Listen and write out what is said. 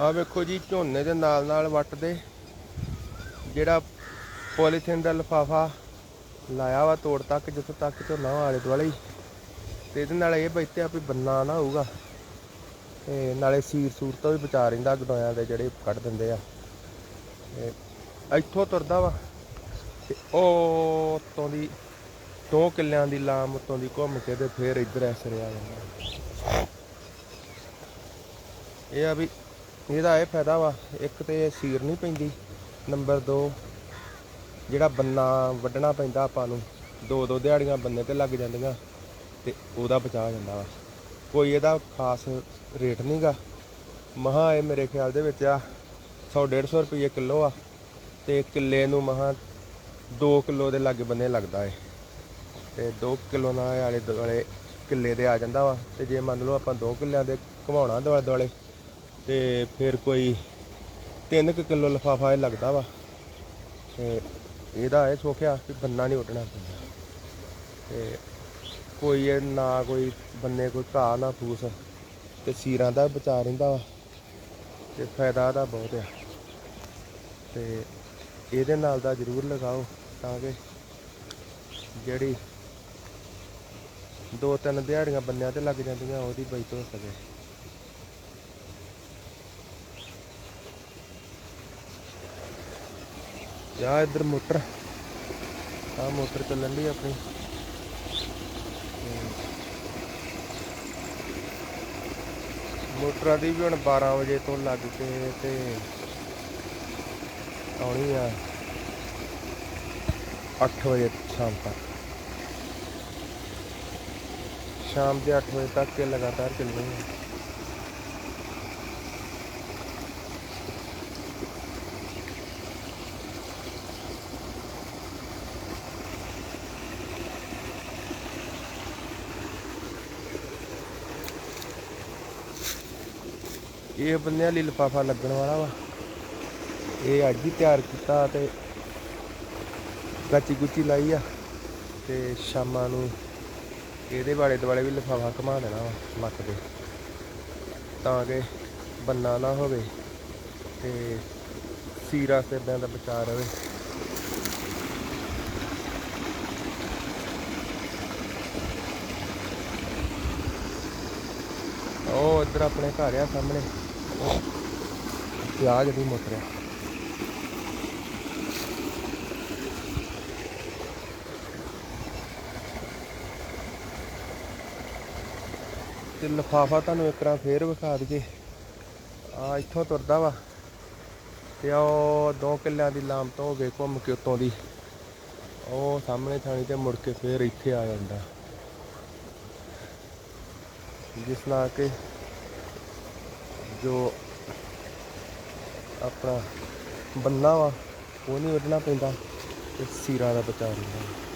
ਆ ਵੇਖੋ ਜੀ, ਝੋਨੇ ਦੇ ਨਾਲ ਨਾਲ ਵੱਟਦੇ ਜਿਹੜਾ ਪੋਲੀਥੀਨ ਦਾ ਲਫਾਫਾ ਲਾਇਆ ਵਾ ਤੋੜ ਤੱਕ, ਜਿੱਥੋਂ ਤੱਕ ਝੋਨਾ ਵਾ ਆਲੇ ਦੁਆਲੇ ਹੀ। ਤੇ ਇਹਦੇ ਨਾਲ ਇਹ ਬਚਤੇ ਆ ਵੀ ਬੰਨਾ ਨਾ ਹੋਊਗਾ। ਤੇ ਨਾਲੇ ਸੀਰ ਸੂਰ ਤੋਂ ਵੀ ਬਚਾ ਰਹਿੰਦਾ ਗਡੋਇਆਂ ਦੇ ਜਿਹੜੇ ਕੱਢ ਦਿੰਦੇ ਆ। ਇੱਥੋਂ ਤੁਰਦਾ ਵਾ ਤੇ ਉਹ ਉੱਤੋਂ ਦੀ ਦੋ ਕਿੱਲਿਆਂ ਦੀ ਲਾਮ ਉੱਤੋਂ ਦੀ ਘੁੰਮ ਕੇ ਤੇ ਫੇਰ ਇੱਧਰ ਐਸਰੇ ਆ ਜਾਂਦਾ। ਇਹ ਆ ਵੀ ਇਹਦਾ ਇਹ ਫਾਇਦਾ ਵਾ, ਇੱਕ ਤੇ ਇਹ ਸੀਰ ਨਹੀਂ ਪੈਂਦੀ ਨੰਬਰ 2 ਜਿਹੜਾ ਬੰਨਾ ਵੱਢਣਾ ਪੈਂਦਾ ਆਪਾਂ ਨੂੰ, ਦੋ ਦੋ ਦਿਹਾੜੀਆਂ ਬੰਨੇ ਤੇ ਲੱਗ ਜਾਂਦੀਆਂ, ਤੇ ਉਹਦਾ ਬਚਾ ਜਾਂਦਾ ਵਾ। ਕੋਈ ਇਹਦਾ ਖਾਸ ਰੇਟ ਨਹੀਂਗਾ ਮਹਾ ਇਹ ਮੇਰੇ ਖਿਆਲ ਦੇ ਵਿੱਚ ਆ 100 150 ਰੁਪਏ ਕਿਲੋ ਆ, ਤੇ ਕਿੱਲੇ ਨੂੰ ਮਹਾ 2 ਕਿਲੋ ਦੇ ਲਾਗੇ ਬੰਨੇ ਲੱਗਦਾ ਏ। ਤੇ 2 ਕਿਲੋ ਨਾਲ ਆਲੇ ਦੁਆਲੇ ਕਿੱਲੇ ਦੇ ਆ ਜਾਂਦਾ ਵਾ, ਤੇ ਜੇ ਮੰਨ ਲਓ ਆਪਾਂ 2 ਕਿੱਲਿਆਂ ਦੇ ਘਮਾਉਣਾ ਦੁਆਲੇ ਦੁਆਲੇ ਤੇ ਫਿਰ ਕੋਈ 3 ਕਿਲੋ ਲਫਾਫਾ ਇਹ ਲੱਗਦਾ ਵਾ ਤੇ ਇਹਦਾ ਇਹ ਸੋਖਿਆ ਕਿ ਬੰਨਾ ਨਹੀਂ ਉੱਡਣਾ ਪੈਂਦਾ। ਤੇ ਕੋਈ ਇਹ ਨਾ ਕੋਈ ਬੰਨੇ ਕੋਈ ਘਾਹ, ਨਾ ਫੂਸ ਤੇ ਸੀਰਾਂ ਦਾ ਬਚਾ ਰਹਿੰਦਾ ਵਾ ਤੇ ਫਾਇਦਾ ਦਾ ਬਹੁਤ ਆ। ਤੇ ਇਹਦੇ ਨਾਲ ਦਾ ਜ਼ਰੂਰ ਲਗਾਓ ਤਾਂ ਕਿ ਜਿਹੜੀ ਦੋ ਤਿੰਨ ਦਿਹਾੜੀਆਂ ਬੰਨਿਆਂ ਤੇ ਲੱਗ ਜਾਂਦੀਆਂ ਉਹਦੀ ਬਚਤ ਹੋ ਸਕੇ। ਯਾ ਇੱਧਰ ਮੋਟਰ। ਆ ਮੋਟਰ ਚੱਲਣ ਦੀ ਆਪਣੀ। ਮੋਟਰਾਂ ਦੀ ਵੀ ਹੁਣ 12 ਵਜੇ ਤੋਂ ਲੱਗ ਕੇ ਤੇ ਆਉਣੀ ਆ 8 ਵਜੇ ਸ਼ਾਮ ਤੱਕ। ਸ਼ਾਮ ਦੇ 8 ਵਜੇ ਤੱਕ ਇਹ ਲਗਾਤਾਰ ਚੱਲਣੀ ਹੈ ਇਹ ਬੰਨਿਆਂ ਲਈ ਲਿਫਾਫਾ ਲੱਗਣ ਵਾਲਾ ਵਾ। ਇਹ ਅੱਜ ਹੀ ਤਿਆਰ ਕੀਤਾ ਤੇ ਕੱਚੀ ਕੁੱਚੀ ਲਾਈ ਆ ਤੇ ਸ਼ਾਮਾਂ ਨੂੰ ਇਹਦੇ ਵਾਲੇ ਦੁਆਲੇ ਵੀ ਲਿਫਾਫਾ ਘੁਮਾ ਦੇਣਾ ਵਾ ਲੱਕ ਦੇ ਤਾਂ ਕਿ ਬੰਨਾ ਨਾ ਹੋਵੇ ਤੇ ਸੀਰਾ ਸਿਰਦਿਆਂ ਦਾ ਬਚਾਅ ਰਵੇ। ਉਹ ਇੱਧਰ ਆਪਣੇ ਘਰ ਆ ਸਾਹਮਣੇ। ਪਿਆਜ ਆ ਜਿਹੜੀ ਮੋਟਰ ਆ ਤੇ ਲਫਾਫਾ ਤੁਹਾਨੂੰ ਇੱਕ ਵਾਰ ਫੇਰ ਵਿਖਾ ਦਈਏ। ਆ ਇੱਥੋਂ ਤੁਰਦਾ ਵਾ ਤੇ ਉਹ ਦੋ ਕਿੱਲਿਆਂ ਦੀ ਲਾਮ ਤੋਂ ਹੋ ਕੇ ਘੁੰਮ ਕੇ ਉਤੋਂ ਦੀ। ਉਹ ਸਾਹਮਣੇ ਥਾਣੀ ਤੇ ਮੁੜ ਕੇ ਫੇਰ ਇੱਥੇ ਆ ਜਾਂਦਾ। ਜਿਸ ਨਾਲ ਕਿ ਜੋ ਆਪਣਾ ਬੰਨਾ ਵਾ ਉਹ ਨਹੀਂ ਵੱਢਣਾ ਪੈਂਦਾ ਤੇ ਸੀਰਾ ਦਾ ਬਚਾਅ ਰਹਿੰਦਾ